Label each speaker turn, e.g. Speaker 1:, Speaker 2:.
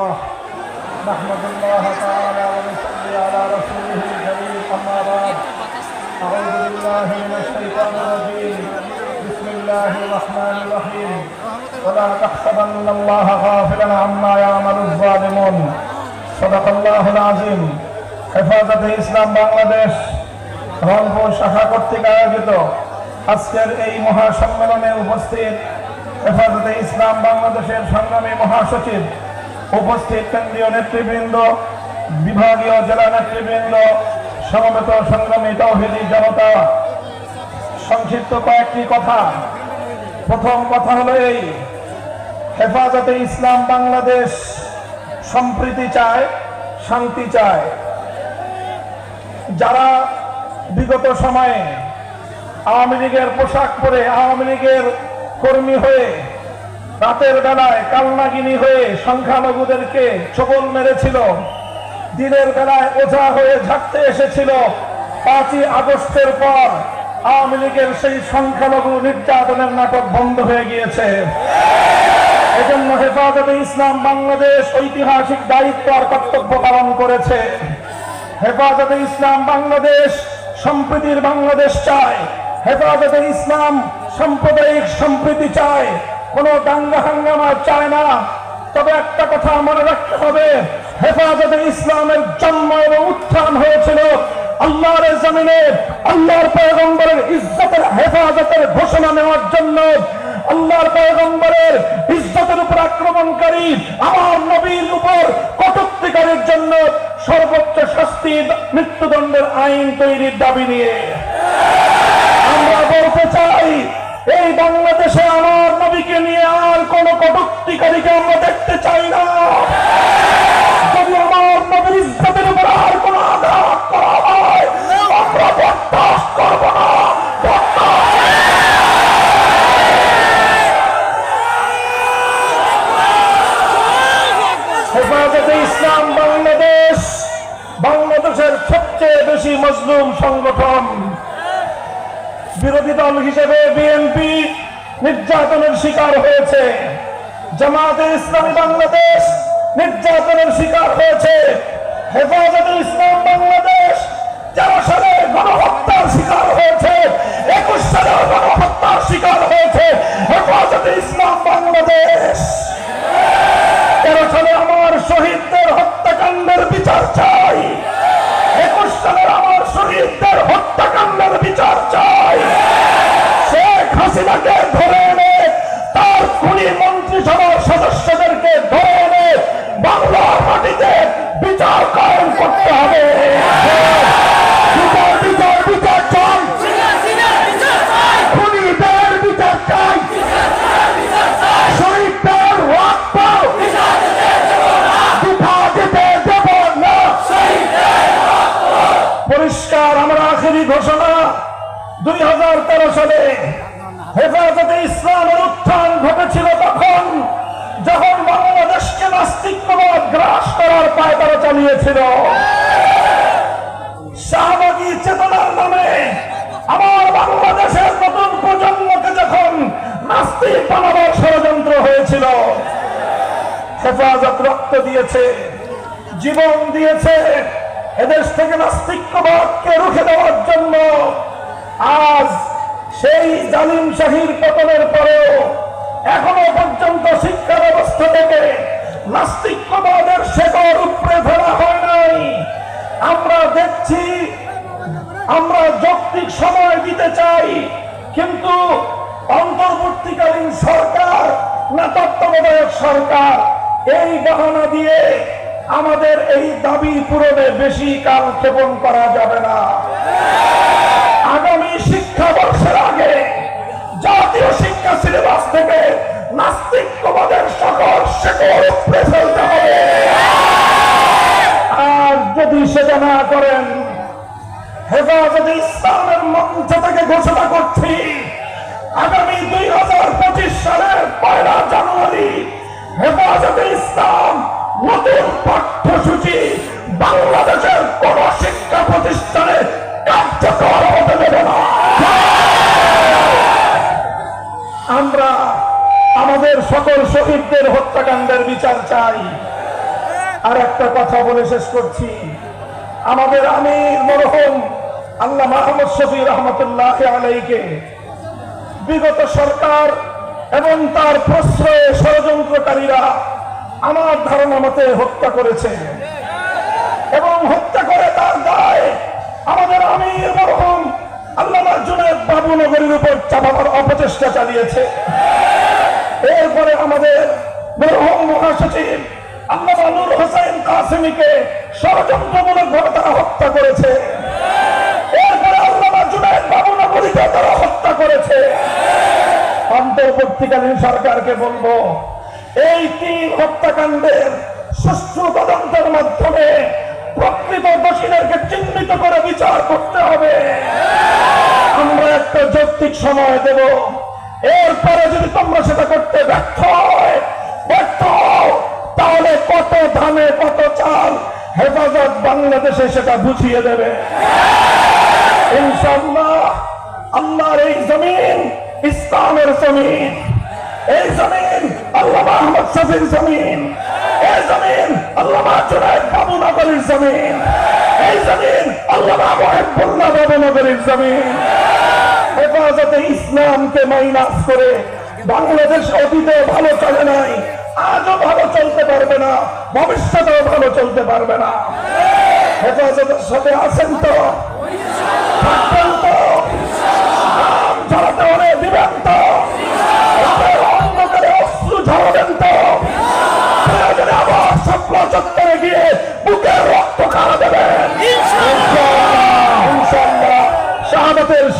Speaker 1: الله نحمد الله تعالى ونصلي على رسوله الكريم أما بعد أعوذ بالله من الشيطان الرجيم بسم الله الرحمن الرحيم ولا تحسبن الله غافلا عما يعمل الظالمون صدق الله العظيم হেফাজতে ইসলাম বাংলাদেশ রংপুর শাখা কর্তৃক আয়োজিত আজকের এই মহাসম্মেলনে উপস্থিত হেফাজতে ইসলাম বাংলাদেশের সংগ্রামী মহাসচিব উপস্থিত কেন্দ্রীয় নেতৃবৃন্দ, বিভাগীয় জেলা নেতৃবৃন্দ, সমবেত সংগ্রামী তৌহিদি জনতা। সংক্ষিপ্ত কয়েকটি কথা। প্রথম কথা হলো এই, হেফাজতে ইসলাম বাংলাদেশ সম্প্রীতি চায়, শান্তি চায়। যারা বিগত সময়ে আওয়ামী লীগের পোশাক পরে আওয়ামী লীগের কর্মী হয়ে রাতের বেলায় কালনাগিনী হয়ে সংখ্যালঘুদেরকে ছবল মেরেছিল। দিনের বেলায় ওঝা হয়ে ঝাঁকতে এসেছিল। পাঁচই আগস্টের পর আওয়ামী লীগের সেই সংখ্যালঘু নির্যাতনের নাটক বন্ধ হয়ে গিয়েছে। এজন্য হেফাজতে ইসলাম বাংলাদেশ ঐতিহাসিক দায়িত্ব আর কর্তব্য পালন করেছে। হেফাজতে ইসলাম বাংলাদেশ সম্প্রীতির বাংলাদেশ চায়। হেফাজতে ইসলাম সাম্প্রদায়িক সম্প্রীতি চায়। কোন দাঙ্গা হাঙ্গামা চায় না। তবে একটা কথা মনে রাখতে হবে, হেফাজতে ইসলামের জন্ম এবং উত্থান হয়েছিল। আল্লাহর জমিনে, আল্লাহর পয়গম্বরের ইজ্জতের হেফাজতের ঘোষণা নেওয়ার জন্য আল্লাহর পয়গম্বরের ইজ্জতের উপর আক্রমণকারী, আমার নবীর উপর কটুক্তিকারীর জন্য সর্বোচ্চ শাস্তি মৃত্যুদণ্ডের আইন তৈরির দাবি নিয়ে। আমরা বলতে চাই এই বাংলাদেশে আমার নবীকে নিয়ে আর কোন কটুক্তিকারীকে আমরা দেখতে চাই না। যদি আমার নবীর ইজ্জতের উপর আর কোন ইসলাম বাংলাদেশ, বাংলাদেশের সবচেয়ে বেশি মজলুম সংগঠন বিরোধী দল হিসেবে বিএনপি নির্যাতনের শিকার হয়েছে। জামাতে ইসলামী বাংলাদেশ নির্যাতনের শিকার হয়েছে। হেফাজতে ইসলাম বাংলাদেশ তেরো সালে গণহত্যার শিকার হয়েছে। একুশ সালে গণহত্যার শিকার হয়েছে। হেফাজতে ইসলামের উত্থান ঘটেছিল তখন যখন বাংলাদেশকে নাস্তিকবাদ গ্রাস করার পায়তারা চালিয়েছিল। শাহবাগী চেতনার নামে আমার বাংলাদেশের নতুন প্রজন্মকে যখন নাস্তিক বানাবার ষড়যন্ত্র হয়েছিল, হেফাজত রক্ত দিয়েছে, জীবন দিয়েছে, এদেশ থেকে নাস্তিক্যবাদকে রুখে দেওয়ার জন্য আজ সেই জালিম শাহীর এখনও পর্যন্ত শিক্ষা ব্যবস্থা থেকে নাস্তিক্যবাদের শেকড় উপরে ফেলা হয় নাই। আমরা দেখছি, আমরা যৌক্তিক সময় দিতে চাই, কিন্তু অন্তর্বর্তীকালীন সরকার না তত্ত্বাবধায়ক সরকার, এই বাহানা দিয়ে আমাদের এই দাবি পূরণে বেশি কাল ক্ষেপণ করা যাবে না। দুই হাজার পঁচিশ সালের পয়লা জানুয়ারি, হেফাজতে ইসলাম নতুন পাঠ্যসূচি বাংলাদেশের কোন শিক্ষা প্রতিষ্ঠানে কার্যকর হতে দেবে না। আমরা আমাদের সকল শহীদদের হত্যাকাণ্ডের বিচার চাই। আর একটা কথা বলে শেষ করছি। আমাদের আমির মরহুম আল্লাহ মাহমুদ শফি রহমতুল্লাহ আলাইকে বিগত সরকার এবং তার প্রশ্রয়ে ষড়যন্ত্রকারীরা আমার ধারণা মতে হত্যা করেছে। এবং হত্যা করে তার দায় আমাদের আমির মরহুম আল্লাহ জুনেদ বাবুনগরীর উপর চাপাবার অপচেষ্টা চালিয়েছে। এরপরে আমাদের মরহুম মহাসচিব আল্লাহ হোসেন কাসিমিকে ষড়যন্ত্রমূলক ভাবে তারা হত্যা করেছে। অন্তর্বর্তীকালীন সরকারকে বলব, এই তিন হত্যাকাণ্ডের সুষ্ঠু তদন্তের মাধ্যমে প্রকৃত দোষীদেরকে চিহ্নিত করে বিচার করতে হবে। আমরা একটা যৌক্তিক সময় দেব। এরপরে যদি তোমরা সেটা করতে ব্যর্থ ব্যর্থ তাহলে কত ধানে কত চাল হেফাজত বাংলাদেশে সেটা বুঝিয়ে দেবে। ইনশাল্লাহ আল্লাহর এই জমিন, ইসলামের জমিন। এই জমিন আল্লাহ আহমদ শফির জমিন। এই জমিন আল্লাহ জুনায়দ বাবুনগরীর জমিন। এই জমিন আল্লাহ মহেবুল্লাহ বাবুনগরীর জমিন। হেফাজতে ইসলামকে মাইনাস করে বাংলাদেশ অতীতে ভালো চলে নাই, আজও ভালো চলতে পারবে না, ভবিষ্যতেও ভালো চলতে পারবে না। হেফাজতের সাথে আছেন তো?